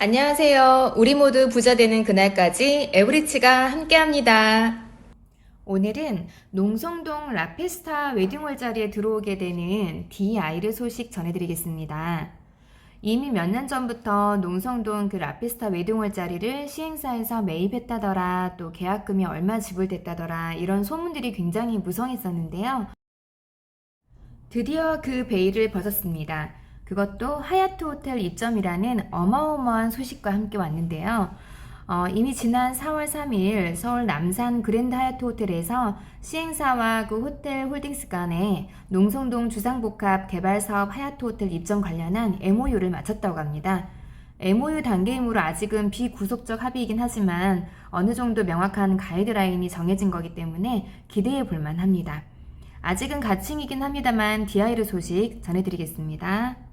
안녕하세요. 우리 모두 부자 되는 그날까지 에브리치가 함께합니다. 오늘은 농성동 라페스타 웨딩홀 자리에 들어오게 되는 디아이르 소식 전해드리겠습니다. 이미 몇 년 전부터 농성동 그 라페스타 웨딩홀 자리를 시행사에서 매입했다더라, 또 계약금이 얼마 지불됐다더라, 이런 소문들이 굉장히 무성했었는데요. 드디어 그 베일을 벗었습니다. 그것도 하얏트 호텔 입점이라는 어마어마한 소식과 함께 왔는데요. 어, 이미 지난 4월 3일 서울 남산 그랜드 하얏트 호텔에서 시행사와 그 호텔 홀딩스 간에 농성동 주상복합 개발 사업 하얏트 호텔 입점 관련한 MOU를 마쳤다고 합니다. MOU 단계이므로 아직은 비구속적 합의이긴 하지만 어느 정도 명확한 가이드라인이 정해진 거기 때문에 기대해 볼 만 합니다. 아직은 가칭이긴 합니다만 디아이르 소식 전해드리겠습니다.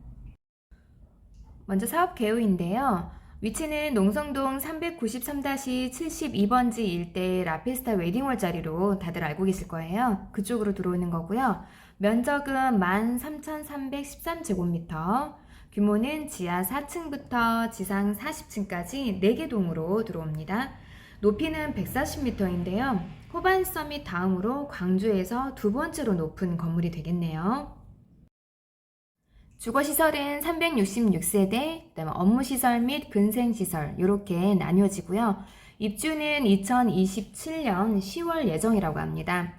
먼저 사업 개요인데요. 위치는 농성동 393-72번지 일대 라페스타 웨딩홀 자리로 다들 알고 계실 거예요. 그쪽으로 들어오는 거고요. 면적은 13,313제곱미터, 규모는 지하 4층부터 지상 40층까지 4개 동으로 들어옵니다. 높이는 140m인데요. 호반 서밋 다음으로 광주에서 두 번째로 높은 건물이 되겠네요. 주거시설은 366세대, 그다음에 업무시설 및 근생시설 이렇게 나뉘어지고요. 입주는 2027년 10월 예정이라고 합니다.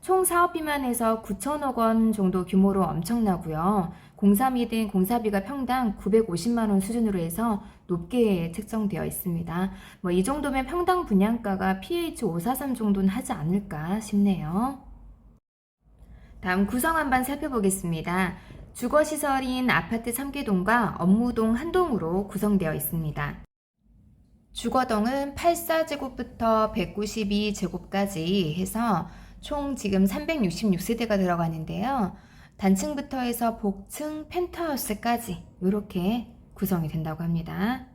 총 사업비만 해서 9천억 원 정도 규모로 엄청나고요. 공사비 등 공사비가 평당 950만 원 수준으로 해서 높게 책정되어 있습니다. 뭐 이 정도면 평당 분양가가 PH 543 정도는 하지 않을까 싶네요. 다음 구성 한번 살펴보겠습니다. 주거시설인 아파트 3개동과 업무동 한 동으로 구성되어 있습니다. 주거동은 84제곱부터 192제곱까지 해서 총 지금 366세대가 들어가는데요. 단층부터 해서 복층, 펜트하우스까지 이렇게 구성이 된다고 합니다.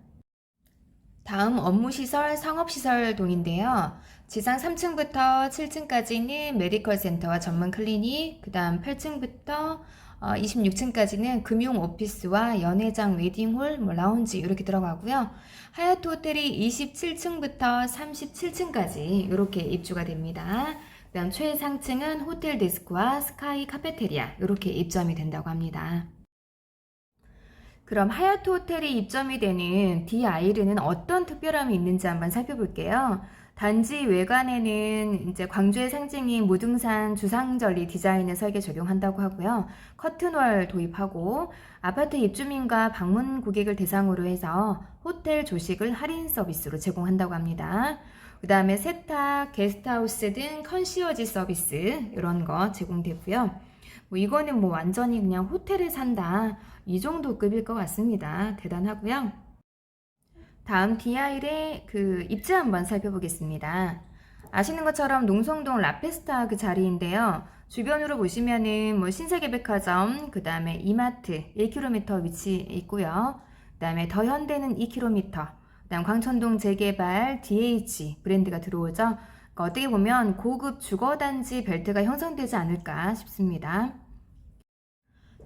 다음 업무시설, 상업시설 동인데요. 지상 3층부터 7층까지는 메디컬 센터와 전문 클리닉, 그 다음 8층부터 26층까지는 금융 오피스와 연회장, 웨딩홀, 뭐 라운지 이렇게 들어가고요. 하얏트 호텔이 27층부터 37층까지 이렇게 입주가 됩니다. 그다음 최상층은 호텔 데스크와 스카이 카페테리아 이렇게 입점이 된다고 합니다. 그럼 하얏트 호텔이 입점이 되는 디아이르는 어떤 특별함이 있는지 한번 살펴볼게요. 단지 외관에는 이제 광주의 상징인 무등산 주상절리 디자인의 설계 적용한다고 하고요. 커튼월 도입하고 아파트 입주민과 방문 고객을 대상으로 해서 호텔 조식을 할인 서비스로 제공한다고 합니다. 그 다음에 세탁, 게스트하우스 등 컨시어지 서비스 이런 거 제공되고요. 뭐 이거는 뭐 완전히 그냥 호텔에 산다 이 정도 급일 것 같습니다. 대단하고요. 다음 DI의 그 입지 한번 살펴보겠습니다. 아시는 것처럼 농성동 라페스타 그 자리인데요. 주변으로 보시면은 뭐 신세계백화점, 그 다음에 이마트 1km 위치에 있고요. 그 다음에 더현대는 2km, 그 다음 광천동 재개발 DH 브랜드가 들어오죠. 그러니까 어떻게 보면 고급 주거단지 벨트가 형성되지 않을까 싶습니다.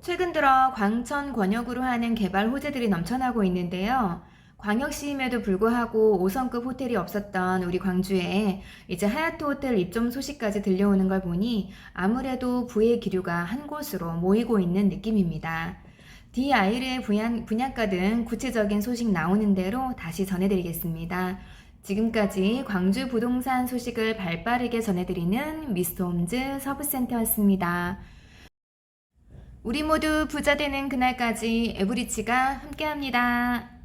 최근 들어 광천 권역으로 하는 개발 호재들이 넘쳐나고 있는데요. 광역시임에도 불구하고 5성급 호텔이 없었던 우리 광주에 이제 하얏트 호텔 입점 소식까지 들려오는 걸 보니 아무래도 부의 기류가 한 곳으로 모이고 있는 느낌입니다. 디아이르의 분양, 분양가 등 구체적인 소식 나오는 대로 다시 전해드리겠습니다. 지금까지 광주 부동산 소식을 발빠르게 전해드리는 미스터홈즈 서브센터였습니다. 우리 모두 부자 되는 그날까지 에브리치가 함께합니다.